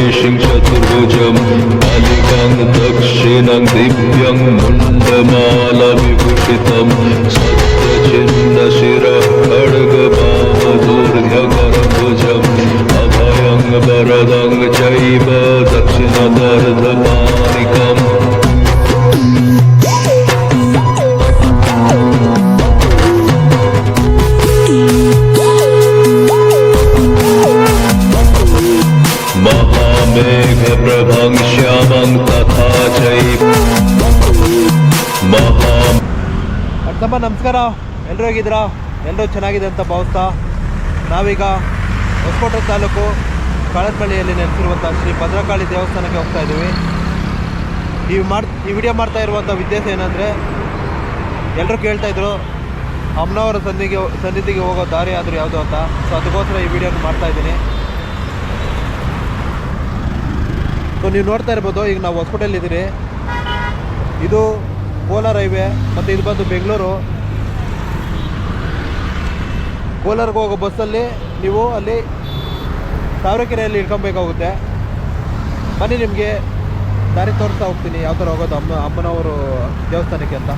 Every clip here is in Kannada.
தேஷிங் சதுர்புஜம் அலிகங் தக்ஷிணங் திவ்யங் முண்டமால விபூஷிதம் சத்யசின்ன சிர கடுகபாம தூர்யகரபுஜம் அபயங் பரதங் சைவ ನಮಸ್ಕಾರ. ಎಲ್ಲರೂ ಹೇಗಿದ್ದೀರಾ? ಎಲ್ಲರೂ ಚೆನ್ನಾಗಿದೆ ಅಂತ ಭಾವಿಸ್ತಾ ನಾವೀಗ ಹೊಸಕೋಟೆ ತಾಲೂಕು ಕಳದಮಳ್ಳಿಯಲ್ಲಿ ನೆಲೆಸಿರುವಂಥ ಶ್ರೀ ಭದ್ರಕಾಳಿ ದೇವಸ್ಥಾನಕ್ಕೆ ಹೋಗ್ತಾ ಇದ್ದೀವಿ. ಈ ಮಾಡ್, ಈ ವಿಡಿಯೋ ಮಾಡ್ತಾ ಇರುವಂಥ ಉದ್ದೇಶ ಏನಂದರೆ ಎಲ್ಲರೂ ಕೇಳ್ತಾ ಇದ್ರು, ಅಮ್ಮನವರ ಸನ್ನಿಗೆ, ಸನ್ನಿಧಿಗೆ ಹೋಗೋ ದಾರಿ ಆದರೂ ಯಾವುದು ಅಂತ. ಸೊ ಅದಕ್ಕೋಸ್ಕರ ಈ ವಿಡಿಯೋನ ಮಾಡ್ತಾ ಇದ್ದೀನಿ. ಸೊ ನೀವು ನೋಡ್ತಾ ಇರ್ಬೋದು, ಈಗ ನಾವು ಹೊಸಕೋಟೆಯಲ್ಲಿದ್ದೀರಿ. ಇದು ಕೋಲಾರ ಹೈವೇ, ಮತ್ತು ಇದು ಬಂದು ಬೆಂಗಳೂರು. ಕೋಲಾರ್ಗೆ ಹೋಗೋ ಬಸ್ಸಲ್ಲಿ ನೀವು ಅಲ್ಲಿ ತಾವರೆಕೆರೆಯಲ್ಲಿ ಇಳ್ಕೊಬೇಕಾಗುತ್ತೆ ಬನ್ನಿ ನಿಮಗೆ ದಾರಿ ತೋರಿಸ್ತಾ ಹೋಗ್ತೀನಿ. ಯಾವ ಥರ ಹೋಗೋದು? ಅಮ್ಮ ಅಮ್ಮನವರು ದೇವಸ್ಥಾನಕ್ಕೆ ಅಂತ.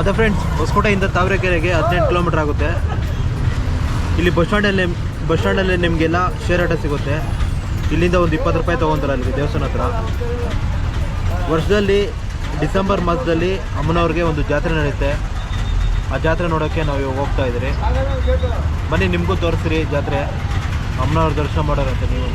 ಮತ್ತು ಫ್ರೆಂಡ್ಸ್ ಹೊಸಕೋಟೆಯಿಂದ ತಾವರೆಕೆರೆಗೆ ಹದಿನೆಂಟು ಕಿಲೋಮೀಟರ್ ಆಗುತ್ತೆ. ಇಲ್ಲಿ ಬಸ್ ಸ್ಟ್ಯಾಂಡಲ್ಲಿ ಬಸ್ ಸ್ಟ್ಯಾಂಡಲ್ಲಿ ನಿಮಗೆಲ್ಲ ಶೇರ್ ಆಟೋ ಸಿಗುತ್ತೆ. ಇಲ್ಲಿಂದ ಒಂದು ಇಪ್ಪತ್ತು ರೂಪಾಯಿ ತೊಗೊತಾರೆ ಅಲ್ಲಿ ದೇವಸ್ಥಾನ ಹತ್ರ. ವರ್ಷದಲ್ಲಿ, ಡಿಸೆಂಬರ್ ಮಾಸದಲ್ಲಿ ಅಮ್ಮನವ್ರಿಗೆ ಒಂದು ಜಾತ್ರೆ ನಡೆಯುತ್ತೆ. ಆ ಜಾತ್ರೆ ನೋಡೋಕ್ಕೆ ನಾವು ಇವಾಗ ಹೋಗ್ತಾ ಇದ್ದೀರಿ. ಬನ್ನಿ, ನಿಮಗೂ ತೋರಿಸ್ರಿ ಜಾತ್ರೆ. ಅಮ್ಮನವ್ರ ದರ್ಶನ ಮಾಡೋರಂತೆ ನೀವು.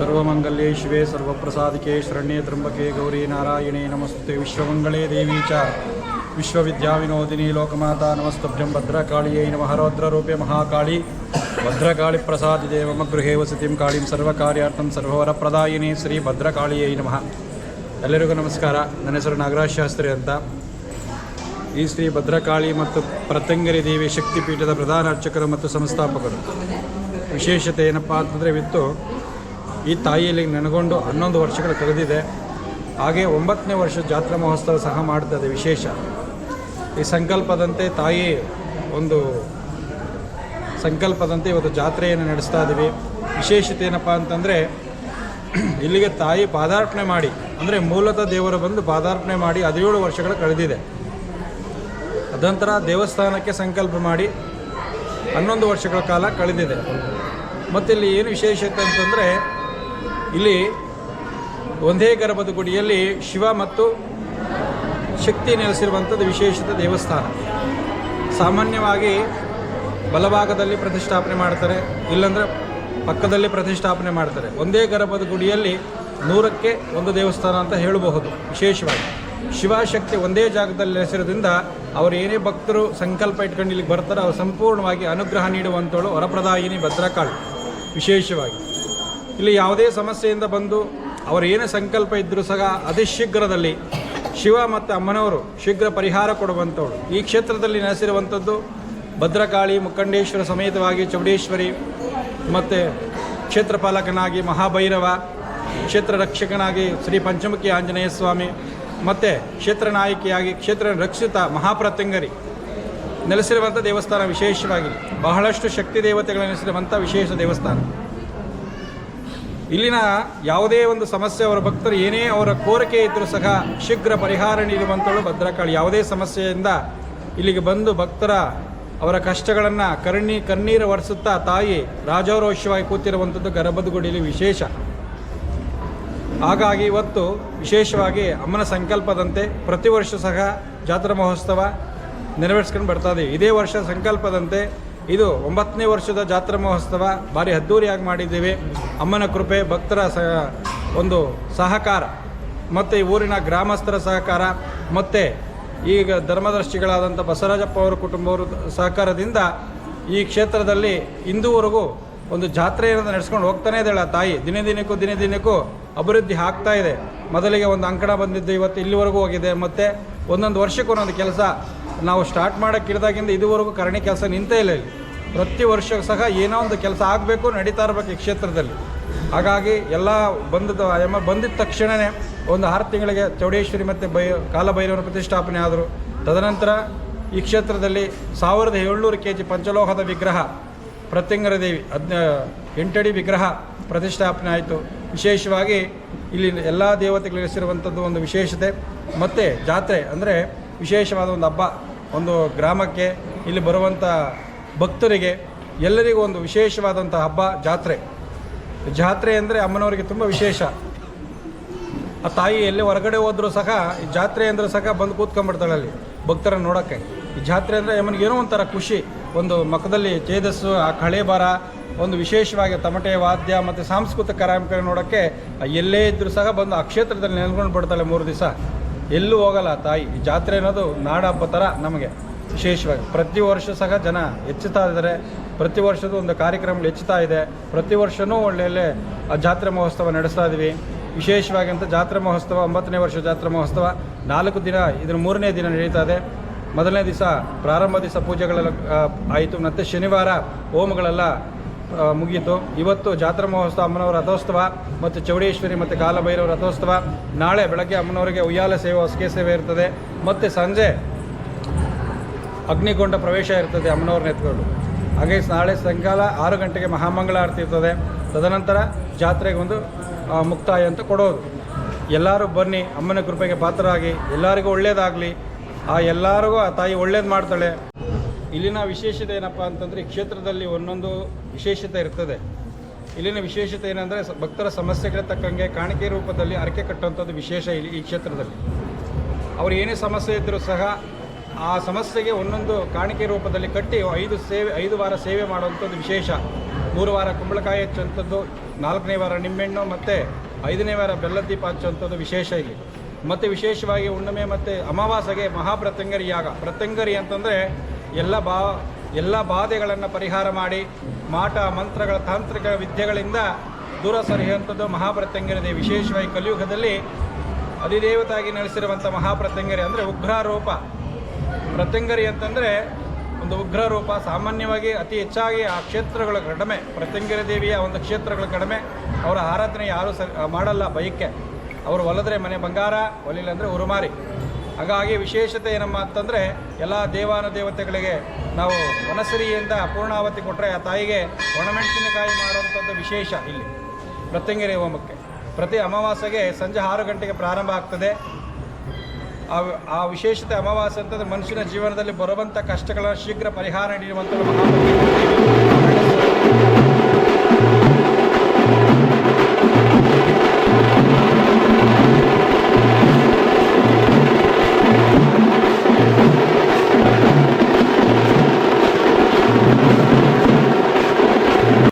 ಸರ್ವಮಂಗಲ್ಯೇ ಶಿವೇ, ಸರ್ವಪ್ರಸಾದಿಕೆ ಶರಣ್ಯ ತ್ರಂಬಕೆ ಗೌರಿ ನಾರಾಯಣೇ ನಮಸ್ತೆ. ವಿಶ್ವಮಂಗಳೇ ದೇವಿ ಚ. ವಿಶ್ವವಿದ್ಯಾವಿನೋದಿನಿ ಲೋಕಮಾತಾ ನಮಸ್ತಭ್ಯಂ ಭದ್ರಕಾಳಿಯೈ ನಮಃ. ರೌದ್ರರೂಪೆ ಮಹಾಕಾಳಿ. ಭದ್ರಕಾಳಿ ಪ್ರಸಾದಿ ದೇವಮಗೃಹೇ ವಸತಿಂ ಕಾಳಿಂ ಸರ್ವಕಾರ್ಯಾರ್ಥಂ ಸರ್ವವರಪ್ರದಾಯಿನಿ ಶ್ರೀ ಭದ್ರಕಾಳಿಯೈ ನಮಃ. ಎಲ್ಲರಿಗೂ ನಮಸ್ಕಾರ. ನನ್ನ ಹೆಸರು ನಾಗರಾಜ್ ಶಾಸ್ತ್ರಿ ಅಂತ. ಈ ಶ್ರೀ ಭದ್ರಕಾಳಿ ಮತ್ತು ಪ್ರತಂಗರಿ ದೇವಿ ಶಕ್ತಿಪೀಠದ ಪ್ರಧಾನ ಅರ್ಚಕರು ಮತ್ತು ಸಂಸ್ಥಾಪಕರು. ವಿಶೇಷತೆ ಏನಪ್ಪ ಅಂತಂದರೆ ಇವತ್ತು ಈ ತಾಯಿಯಲ್ಲಿ ನೆನಗೊಂಡು ಹನ್ನೊಂದು ವರ್ಷಗಳು ಕಳೆದಿದೆ. ಹಾಗೆ ಒಂಬತ್ತನೇ ವರ್ಷ ಜಾತ್ರಾ ಮಹೋತ್ಸವ ಸಹ ಮಾಡ್ತದೆ ವಿಶೇಷ. ಈ ಸಂಕಲ್ಪದಂತೆ ತಾಯಿ ಒಂದು ಸಂಕಲ್ಪದಂತೆ ಇವತ್ತು ಜಾತ್ರೆಯನ್ನು ನಡೆಸ್ತಾ ಇದ್ದೀವಿ. ವಿಶೇಷತೆ ಏನಪ್ಪ ಅಂತಂದರೆ, ಇಲ್ಲಿಗೆ ತಾಯಿ ಪಾದಾರ್ಪಣೆ ಮಾಡಿ, ಅಂದರೆ ಮೂಲತಃ ದೇವರು ಬಂದು ಪಾದಾರ್ಪಣೆ ಮಾಡಿ ಹದಿನೇಳು ವರ್ಷಗಳು ಕಳೆದಿದೆ. ಅದಂತರ ದೇವಸ್ಥಾನಕ್ಕೆ ಸಂಕಲ್ಪ ಮಾಡಿ ಹನ್ನೊಂದು ವರ್ಷಗಳ ಕಾಲ ಕಳೆದಿದೆ. ಮತ್ತು ಇಲ್ಲಿ ಏನು ವಿಶೇಷತೆ ಅಂತಂದರೆ ಇಲ್ಲಿ ಒಂದೇ ಗರ್ಭದ ಗುಡಿಯಲ್ಲಿ ಶಿವ ಮತ್ತು ಶಕ್ತಿ ನೆಲೆಸಿರುವಂಥದ್ದು ವಿಶೇಷತೆ ದೇವಸ್ಥಾನ. ಸಾಮಾನ್ಯವಾಗಿ ಬಲಭಾಗದಲ್ಲಿ ಪ್ರತಿಷ್ಠಾಪನೆ ಮಾಡ್ತಾರೆ, ಇಲ್ಲಾಂದರೆ ಪಕ್ಕದಲ್ಲಿ ಪ್ರತಿಷ್ಠಾಪನೆ ಮಾಡ್ತಾರೆ. ಒಂದೇ ಗರ್ಭದ ಗುಡಿಯಲ್ಲಿ ನೂರಕ್ಕೆ ಒಂದು ದೇವಸ್ಥಾನ ಅಂತ ಹೇಳಬಹುದು, ವಿಶೇಷವಾಗಿ. ಶಿವಶಕ್ತಿ ಒಂದೇ ಜಾಗದಲ್ಲಿ ನೆಲೆಸಿರೋದ್ರಿಂದ ಅವರು ಏನೇ ಭಕ್ತರು ಸಂಕಲ್ಪ ಇಟ್ಕೊಂಡು ಇಲ್ಲಿಗೆ ಬರ್ತಾರೆ, ಅವರು ಸಂಪೂರ್ಣವಾಗಿ ಅನುಗ್ರಹ ನೀಡುವಂಥವಳು ವರಪ್ರದಾಯಿನಿ ಭದ್ರಕಾಳು, ವಿಶೇಷವಾಗಿ. ಇಲ್ಲಿ ಯಾವುದೇ ಸಮಸ್ಯೆಯಿಂದ ಬಂದು ಅವರು ಏನೇ ಸಂಕಲ್ಪ ಇದ್ದರೂ ಸಹ ಅತಿ ಶೀಘ್ರದಲ್ಲಿ ಶಿವ ಮತ್ತು ಅಮ್ಮನವರು ಶೀಘ್ರ ಪರಿಹಾರ ಕೊಡುವಂಥವಳು ಈ ಕ್ಷೇತ್ರದಲ್ಲಿ ನೆಲೆಸಿರುವಂಥದ್ದು ಭದ್ರಕಾಳಿ, ಮುಖಂಡೇಶ್ವರ ಸಮೇತವಾಗಿ ಚೌಡೇಶ್ವರಿ ಮತ್ತು ಕ್ಷೇತ್ರಪಾಲಕನಾಗಿ ಮಹಾಭೈರವ, ಕ್ಷೇತ್ರ ರಕ್ಷಕನಾಗಿ ಶ್ರೀ ಪಂಚಮುಖಿ ಆಂಜನೇಯ ಸ್ವಾಮಿ ಮತ್ತು ಕ್ಷೇತ್ರ ನಾಯಕಿಯಾಗಿ ಕ್ಷೇತ್ರ ರಕ್ಷಿತ ಮಹಾಪ್ರತ್ಯಂಗರಿ. ನೆಲೆಸಿರುವಂಥ ದೇವಸ್ಥಾನ ವಿಶೇಷವಾಗಿ ಬಹಳಷ್ಟು ಶಕ್ತಿ ದೇವತೆಗಳು ನೆಲೆಸಿರುವಂಥ ವಿಶೇಷ ದೇವಸ್ಥಾನ. ಇಲ್ಲಿನ ಯಾವುದೇ ಒಂದು ಸಮಸ್ಯೆ ಅವರ ಭಕ್ತರು ಏನೇ ಅವರ ಕೋರಿಕೆ ಇದ್ದರೂ ಸಹ ಶೀಘ್ರ ಪರಿಹಾರ ನೀಡುವಂಥಳು ಭದ್ರಕಾಳಿ. ಯಾವುದೇ ಸಮಸ್ಯೆಯಿಂದ ಇಲ್ಲಿಗೆ ಬಂದು ಭಕ್ತರ ಅವರ ಕಷ್ಟಗಳನ್ನು ಕರ್ಣಿ ಕಣ್ಣೀರು ಒರೆಸುತ್ತಾ ತಾಯಿ ರಾಜಾರೋಷವಾಗಿ ಕೂತಿರುವಂಥದ್ದು ಗರ್ಭದ ಗುಡಿಯಲ್ಲಿ ವಿಶೇಷ. ಹಾಗಾಗಿ ಇವತ್ತು ವಿಶೇಷವಾಗಿ ಅಮ್ಮನ ಸಂಕಲ್ಪದಂತೆ ಪ್ರತಿ ವರ್ಷ ಸಹ ಜಾತ್ರಾ ಮಹೋತ್ಸವ ನೆರವೇರಿಸ್ಕೊಂಡು ಬರ್ತಾ ಇದೆ ಇದೇ ವರ್ಷ ಸಂಕಲ್ಪದಂತೆ ಇದು ಒಂಬತ್ತನೇ ವರ್ಷದ ಜಾತ್ರಾ ಮಹೋತ್ಸವ. ಭಾರಿ ಅದ್ದೂರಿಯಾಗಿ ಮಾಡಿದ್ದೀವಿ. ಅಮ್ಮನ ಕೃಪೆ, ಭಕ್ತರ ಸಹ ಒಂದು ಸಹಕಾರ, ಮತ್ತು ಈ ಊರಿನ ಗ್ರಾಮಸ್ಥರ ಸಹಕಾರ, ಮತ್ತು ಈಗ ಧರ್ಮದರ್ಶಿಗಳಾದಂಥ ಬಸವರಾಜಪ್ಪ ಅವರ ಕುಟುಂಬವರು ಸಹಕಾರದಿಂದ ಈ ಕ್ಷೇತ್ರದಲ್ಲಿ ಇಂದುವರೆಗೂ ಒಂದು ಜಾತ್ರೆಯನ್ನು ನಡೆಸ್ಕೊಂಡು ಹೋಗ್ತಾನೇ ಇದ್ದಾಳೆ ತಾಯಿ. ದಿನೇ ದಿನಕ್ಕೂ ದಿನೇ ದಿನಕ್ಕೂ ಅಭಿವೃದ್ಧಿ ಆಗ್ತಾ ಇದೆ. ಮೊದಲಿಗೆ ಒಂದು ಅಂಕಣ ಬಂದಿದ್ದು, ಇವತ್ತು ಇಲ್ಲಿವರೆಗೂ ಹೋಗಿದೆ. ಮತ್ತು ಒಂದೊಂದು ವರ್ಷಕ್ಕೂ ಒಂದೊಂದು ಕೆಲಸ ನಾವು ಸ್ಟಾರ್ಟ್ ಮಾಡೋಕ್ಕಿಡ್ದಾಗಿಂದ ಇದುವರೆಗೂ ಕರಣಿ ಕೆಲಸ ನಿಂತೇ ಇಲ್ಲ ಇಲ್ಲಿ. ಪ್ರತಿ ವರ್ಷ ಸಹ ಏನೋ ಒಂದು ಕೆಲಸ ಆಗಬೇಕು, ನಡೀತಾ ಇರಬೇಕು ಈ ಕ್ಷೇತ್ರದಲ್ಲಿ. ಹಾಗಾಗಿ ಎಲ್ಲ ಬಂದದ ಎಮ್ಮ ಬಂದಿದ್ದ ತಕ್ಷಣವೇ ಒಂದು ಆರು ತಿಂಗಳಿಗೆ ಚೌಡೇಶ್ವರಿ ಮತ್ತು ಬೈ, ಕಾಲಭೈರವನ ಪ್ರತಿಷ್ಠಾಪನೆ ಆದರು. ತದನಂತರ ಈ ಕ್ಷೇತ್ರದಲ್ಲಿ ಸಾವಿರದ ಏಳ್ನೂರು ಕೆ ಜಿ ಪಂಚಲೋಹದ ವಿಗ್ರಹ, ಪ್ರತ್ಯಂಗರ ದೇವಿ, ಹದಿನ ಎಂಟಡಿ ವಿಗ್ರಹ ಪ್ರತಿಷ್ಠಾಪನೆ ಆಯಿತು. ವಿಶೇಷವಾಗಿ ಇಲ್ಲಿ ಎಲ್ಲ ದೇವತೆಗಳು ಹೆಸರಿರುವಂಥದ್ದು ಒಂದು ವಿಶೇಷತೆ. ಮತ್ತು ಜಾತ್ರೆ ಅಂದರೆ ವಿಶೇಷವಾದ ಒಂದು ಹಬ್ಬ. ಒಂದು ಗ್ರಾಮಕ್ಕೆ ಇಲ್ಲಿ ಬರುವಂಥ ಭಕ್ತರಿಗೆ ಎಲ್ಲರಿಗೂ ಒಂದು ವಿಶೇಷವಾದಂಥ ಹಬ್ಬ, ಜಾತ್ರೆ. ಜಾತ್ರೆ ಅಂದರೆ ಅಮ್ಮನವರಿಗೆ ತುಂಬ ವಿಶೇಷ. ಆ ತಾಯಿ ಎಲ್ಲಿ ಹೊರಗಡೆ ಹೋದರೂ ಸಹ, ಈ ಜಾತ್ರೆ ಅಂದ್ರೆ ಸಹ ಬಂದು ಕೂತ್ಕೊಂಡ್ಬಿಡ್ತಾಳೆ ಅಲ್ಲಿ, ಭಕ್ತರನ್ನು ನೋಡೋಕ್ಕೆ. ಈ ಜಾತ್ರೆ ಅಂದರೆ ಅಮ್ಮನಿಗೆ ಏನೋ ಒಂಥರ ಖುಷಿ. ಒಂದು ಮಖದಲ್ಲಿ ತೇಜಸ್ಸು ಆ ಕಳೆ ಬರ, ಒಂದು ವಿಶೇಷವಾಗಿ ತಮಟೆ, ವಾದ್ಯ ಮತ್ತು ಸಾಂಸ್ಕೃತಿಕ ಕಾರ್ಯಕ್ರಮ ನೋಡೋಕ್ಕೆ ಎಲ್ಲೇ ಇದ್ದರೂ ಸಹ ಬಂದು ಆ ಕ್ಷೇತ್ರದಲ್ಲಿ ನೆನ್ಕೊಂಡು ಬಿಡ್ತಾಳೆ ಮೂರು ದಿವಸ. ಎಲ್ಲೂ ಹೋಗಲ್ಲ ತಾಯಿ. ಈ ಜಾತ್ರೆ ಅನ್ನೋದು ನಾಡ ಹಬ್ಬ ಥರ ನಮಗೆ. ವಿಶೇಷವಾಗಿ ಪ್ರತಿ ವರ್ಷ ಸಹ ಜನ ಹೆಚ್ಚುತ್ತಾ ಇದ್ದಾರೆ. ಪ್ರತಿ ವರ್ಷದ ಒಂದು ಕಾರ್ಯಕ್ರಮಗಳು ಹೆಚ್ಚುತ್ತಾ ಇದೆ. ಪ್ರತಿ ವರ್ಷವೂ ಒಳ್ಳೆಯಲ್ಲೇ ಜಾತ್ರೆ ಮಹೋತ್ಸವ ನಡೆಸ್ತಾ ಇದ್ದೀವಿ ವಿಶೇಷವಾಗಿ ಅಂತ ಜಾತ್ರಾ ಮಹೋತ್ಸವ, ಒಂಬತ್ತನೇ ವರ್ಷ ಜಾತ್ರಾ ಮಹೋತ್ಸವ, ನಾಲ್ಕು ದಿನ ಇದರ ಮೂರನೇ ದಿನ ನಡೀತಾ ಇದೆ. ಮೊದಲನೇ ದಿವಸ ಪ್ರಾರಂಭ ದಿವಸ ಪೂಜೆಗಳೆಲ್ಲ ಆಯಿತು. ಮತ್ತು ಶನಿವಾರ ಹೋಮಗಳೆಲ್ಲ ಮುಗೀತು. ಇವತ್ತು ಜಾತ್ರಾ ಮಹೋತ್ಸವ ಅಮ್ಮನವರ ರಥೋತ್ಸವ ಮತ್ತು ಚೌಡೇಶ್ವರಿ ಮತ್ತು ಕಾಲಭೈರವ ರಥೋತ್ಸವ. ನಾಳೆ ಬೆಳಗ್ಗೆ ಅಮ್ಮನವರಿಗೆ ಉಯ್ಯಾಲ ಸೇವೆ ಹೊಸಿಗೆ ಸೇವೆ ಇರ್ತದೆ. ಮತ್ತು ಸಂಜೆ ಅಗ್ನಿಗೊಂಡ ಪ್ರವೇಶ ಇರ್ತದೆ ಅಮ್ಮನವ್ರನ್ನ ಎತ್ಕೊಂಡು ಹಾಗೆ ನಾಳೆ ಸಾಯಂಕಾಲ ಆರು ಗಂಟೆಗೆ ಮಹಾಮಂಗಳ ಆರತಿ ಇರ್ತದೆ. ತದನಂತರ ಜಾತ್ರೆಗೆ ಒಂದು ಮುಕ್ತಾಯ ಅಂತ ಕೊಡೋದು ಎಲ್ಲರೂ ಬನ್ನಿ, ಅಮ್ಮನ ಕೃಪೆಗೆ ಪಾತ್ರರಾಗಿ, ಎಲ್ಲರಿಗೂ ಒಳ್ಳೇದಾಗಲಿ. ಆ ಎಲ್ಲರಿಗೂ ಆ ತಾಯಿ ಒಳ್ಳೇದು ಮಾಡ್ತಾಳೆ. ಇಲ್ಲಿನ ವಿಶೇಷತೆ ಏನಪ್ಪ ಅಂತಂದರೆ ಈ ಕ್ಷೇತ್ರದಲ್ಲಿ ಒಂದೊಂದು ವಿಶೇಷತೆ ಇರ್ತದೆ. ಇಲ್ಲಿನ ವಿಶೇಷತೆ ಏನಂದರೆ ಭಕ್ತರ ಸಮಸ್ಯೆಗಳ ತಕ್ಕಂಗೆ ಕಾಣಿಕೆ ರೂಪದಲ್ಲಿ ಅರಕೆ ಕಟ್ಟುವಂಥದ್ದು ವಿಶೇಷ ಇಲ್ಲಿ ಈ ಕ್ಷೇತ್ರದಲ್ಲಿ. ಅವ್ರು ಏನೇ ಸಮಸ್ಯೆ ಇದ್ದರೂ ಸಹ ಆ ಸಮಸ್ಯೆಗೆ ಒಂದೊಂದು ಕಾಣಿಕೆ ರೂಪದಲ್ಲಿ ಕಟ್ಟಿ ಐದು ಸೇವೆ, ಐದು ವಾರ ಸೇವೆ ಮಾಡುವಂಥದ್ದು ವಿಶೇಷ. ಮೂರು ವಾರ ಕುಂಬಳಕಾಯಿ ಹಚ್ಚುವಂಥದ್ದು, ನಾಲ್ಕನೇ ವಾರ ನಿಂಬೆಹಣ್ಣು, ಮತ್ತು ಐದನೇ ವಾರ ಬೆಲ್ಲದ ದೀಪ ಹಚ್ಚುವಂಥದ್ದು ವಿಶೇಷ ಇಲ್ಲಿ. ಮತ್ತು ವಿಶೇಷವಾಗಿ ಹುಣ್ಣಿಮೆ ಮತ್ತು ಅಮಾವಾಸ್ಯೆಗೆ ಮಹಾಪ್ರತ್ಯಂಗರಿ ಯಾಗ. ಪ್ರತ್ಯಂಗರಿ ಅಂತಂದರೆ ಎಲ್ಲ ಬಾ, ಎಲ್ಲ ಬಾಧೆಗಳನ್ನು ಪರಿಹಾರ ಮಾಡಿ, ಮಾಟ, ಮಂತ್ರಗಳ, ತಾಂತ್ರಿಕ ವಿದ್ಯೆಗಳಿಂದ ದೂರ ಸರಿಯುವಂಥದ್ದು ಮಹಾಪ್ರತ್ಯಂಗರಿ ವಿಶೇಷವಾಗಿ ಕಲಿಯುಗದಲ್ಲಿ ಅಧಿದೇವತಾಗಿ ನಡೆಸಿರುವಂಥ ಮಹಾಪ್ರತ್ಯಂಗರಿ ಅಂದರೆ ಉಗ್ರ ರೂಪ ಪ್ರತ್ಯಂಗರಿ ಅಂತಂದರೆ ಒಂದು ಉಗ್ರ ರೂಪ ಸಾಮಾನ್ಯವಾಗಿ ಅತಿ ಹೆಚ್ಚಾಗಿ ಆ ಕ್ಷೇತ್ರಗಳ ಕಡಿಮೆ, ಪ್ರತ್ಯಂಗರಿ ದೇವಿಯ ಒಂದು ಕ್ಷೇತ್ರಗಳ ಕಡಿಮೆ. ಅವರ ಆರಾಧನೆ ಯಾರೂ ಸ ಮಾಡಲ್ಲ ಬೈಕ್ಕೆ ಅವರು ಒಲಿದ್ರೆ ಮನೆ ಬಂಗಾರ ಒಲಿಲ್ಲ ಅಂದರೆ ಉರುಮಾರಿ. ಹಾಗಾಗಿ ವಿಶೇಷತೆ ಏನಮ್ಮ ಅಂತಂದರೆ ಎಲ್ಲ ದೇವಾನುದೇವತೆಗಳಿಗೆ ನಾವು ವನಸರಿಯಿಂದ ಪೂರ್ಣಾವತಿ ಕೊಟ್ಟರೆ ಆ ತಾಯಿಗೆ ಒಣಮೆಣಸಿನಕಾಯಿ ಮಾಡುವಂಥದ್ದು ವಿಶೇಷ ಇಲ್ಲಿ. ಪ್ರತ್ಯಂಗಿರಿ ಹೋಮಕ್ಕೆ. ಪ್ರತಿ ಅಮಾವಾಸ್ಯೆಗೆ ಸಂಜೆ ಆರು ಗಂಟೆಗೆ ಪ್ರಾರಂಭ ಆಗ್ತದೆ. ಆ ಆ ವಿಶೇಷತೆ ಅಮಾವಾಸ್ಯ ಅಂತಂದರೆ ಮನುಷ್ಯನ ಜೀವನದಲ್ಲಿ ಬರುವಂಥ ಕಷ್ಟಗಳ ಶೀಘ್ರ ಪರಿಹಾರ ನೀಡುವಂಥ